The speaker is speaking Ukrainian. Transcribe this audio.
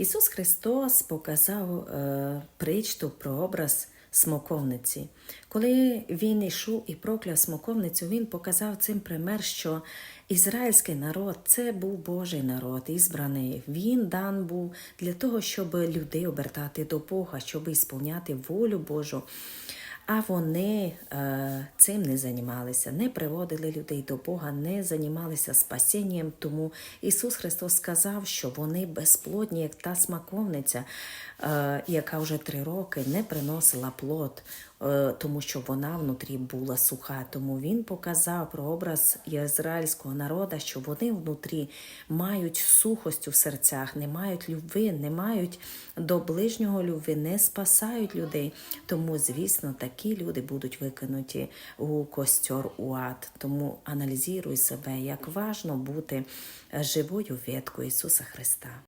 Ісус Христос показав е, причту про образ смоковниці. Коли він йшов і прокляв смоковницю, він показав цим пример, що ізраїльський народ це був Божий народ, ізбраний. Він дан був для того, щоб людей обертати до Бога, щоб ісполняти волю Божу. А вони е, цим не займалися, не приводили людей до Бога, не займалися спасінням. Тому Ісус Христос сказав, що вони безплодні, як та смаковниця, е, яка вже три роки не приносила плод, тому що вона внутрі була суха. Тому Він показав про образ ізраїльського народу, що вони внутрі мають сухость у серцях, не мають любви, не мають до ближнього любви, не спасають людей. Тому, звісно, такі люди будуть викинуті у костер у ад. Тому аналізуй себе, як важно бути живою веткою Ісуса Христа.